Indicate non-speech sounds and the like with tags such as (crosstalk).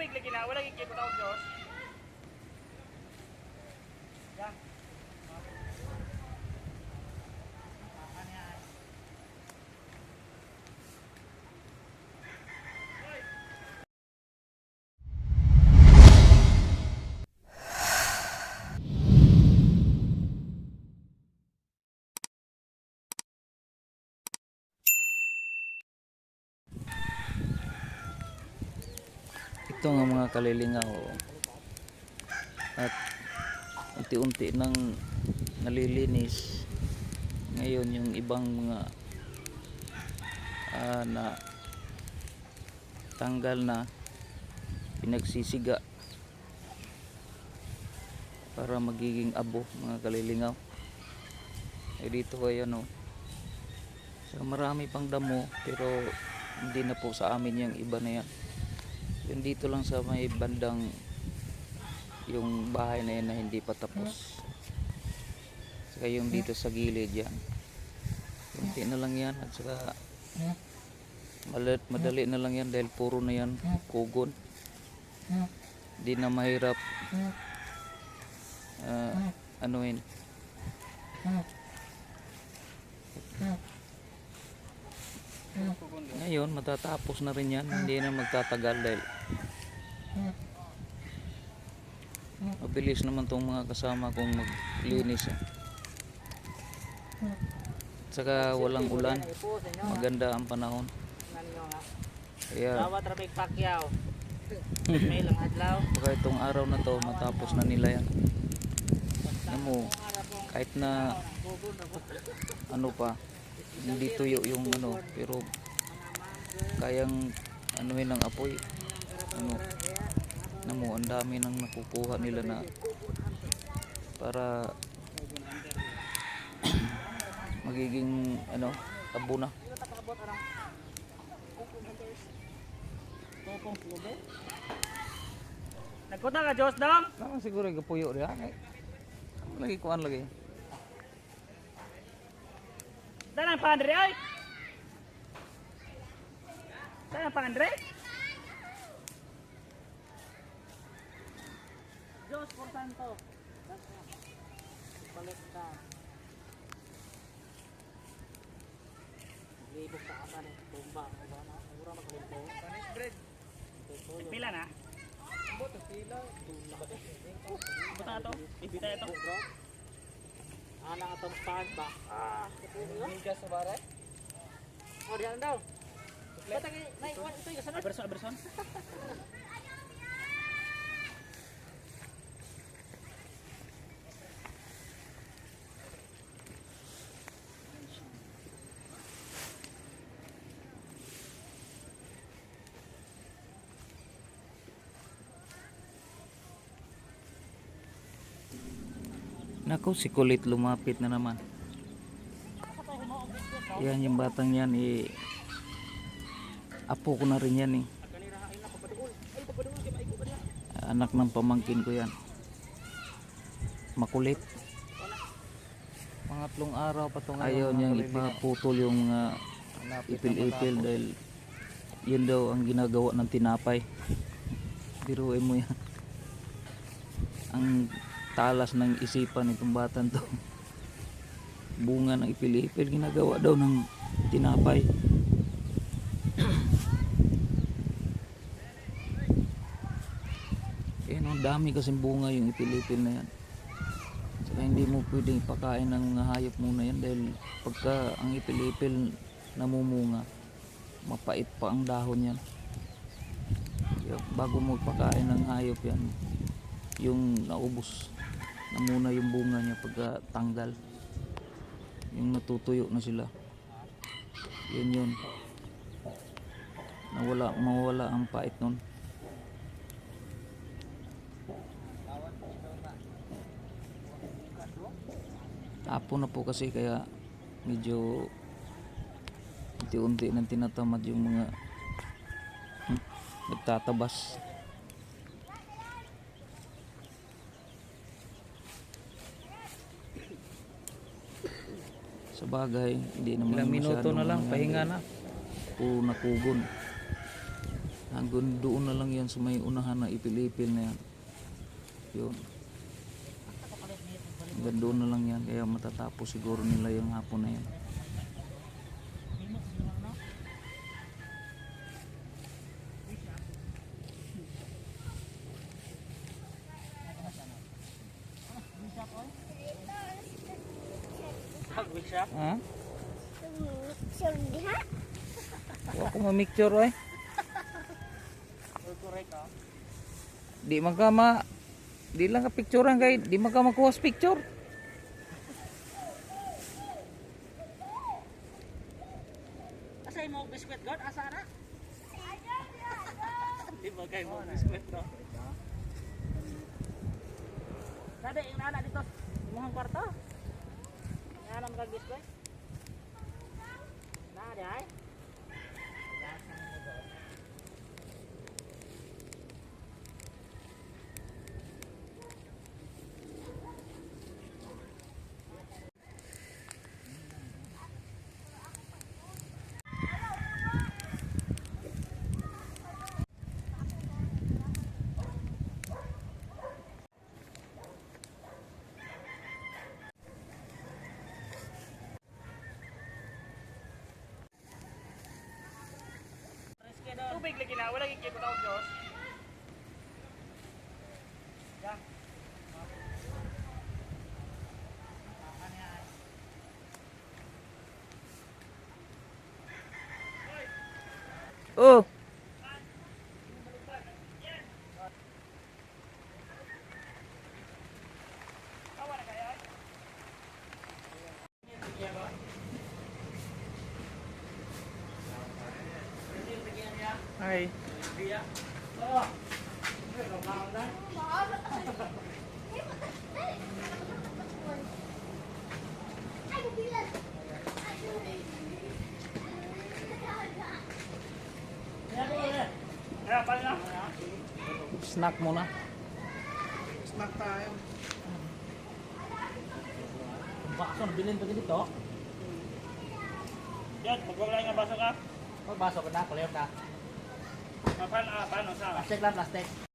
tubig lagi na, wala gigit ko tawag Diyos. Ya. Ito nga mga kalilingaw. At unti-unti nang nalilinis. Ngayon yung ibang mga ah, na tanggal na pinagsisiga para magiging abo mga kalilingaw. Eh dito kayo no. So, marami pang damo pero hindi na po sa amin yung iba na yan. Yung dito lang sa may bandang yung bahay na yan na hindi pa tapos. Saka yung dito sa gilid yan. Kunti na lang yan at saka malit, madali na lang yan dahil puro na yan kugon. Hindi na mahirap uh, anuin. Ngayon, matatapos na rin yan. Hindi na magtatagal dahil mabilis naman tong mga kasama kong maglinis. Eh. Saka walang ulan. Maganda ang panahon. Kaya baka itong araw na to matapos na nila yan. Alam mo, kahit na ano pa, hindi tuyo yung ano, pero kayang anuhin ng apoy. Ano, mo, ang dami nang nakukuha nila na para (clears throat) magiging ano, tabo na. Nagkuta ka Diyos dam? Tama siguro yung puyo diha. Ay, Lagi kuan lagi. Tanang pandre ay. Tanang pandre. Diyos por santo. Balik ka. Libog sa kasan eh. Tumba. Mura magalimpo. Panis bread. Pila na? Buta ito. Ibita ito. Ana atong stand ba? Ah, Migas sa bare? Oh, diyan daw. Ba't ang naiwan ito yung? Aberson, aberson. (laughs) Nako, si kulit lumapit na naman. Yan yung batang yan eh apo ko na rin yan eh. Anak ng pamangkin ko yan. Makulit. Pangatlong araw pa ito Ayaw niyang ipaputol yung mga ipil-ipil dahil yun daw ang ginagawa ng tinapay. Biruin mo yan. Ang talas ng isipan itong batang to. Bunga ng ipil-ipil ginagawa daw ng tinapay. Yan ang dami kasing bunga yung ipil-ipil na yan. Saka hindi mo pwedeng ipakain ng hayop muna yan dahil pagka ang ipil-ipil namumunga, mapait pa ang dahon yan. Bago mo ipakain ng hayop yan, yung naubos na muna yung bunga niya pagka tanggal. Yung natutuyo na sila. Yun yun. Nawala, mawala ang pait nun. Apo na po kasi kaya medyo unti-unti nang tinatamad yung mga nagtatabas. Sa bagay, hindi naman Ilang minuto na lang, pahinga na. Puro nakugon. Hanggang doon na lang yan sa may unahan na ipil-ipil na yan. Yun. Hanggang doon na lang yan. Kaya matatapos siguro nila yung hapon na yan. Ha? Picture diha. Huwag ko mamicture oy. Correct ah. Di man ka ma... Di lang ka picturean kay di man ka makuha sa picture. Asa mo biskwit god? Asa na? Di ba kayo mo biskwit no? Dada, yung nana dito. Muhang kwarto. Nana mo kag biskwit? Nada Tubig lagi na, wala gigit na Diyos. Oh. Hi. Kaya pa na. Snack muna. Baso, bilhin pa dito. Yan, magwawala nga baso ka. Pagpasok na, clear na. Paano, ah, paano, sa? Plastic lang, plastic.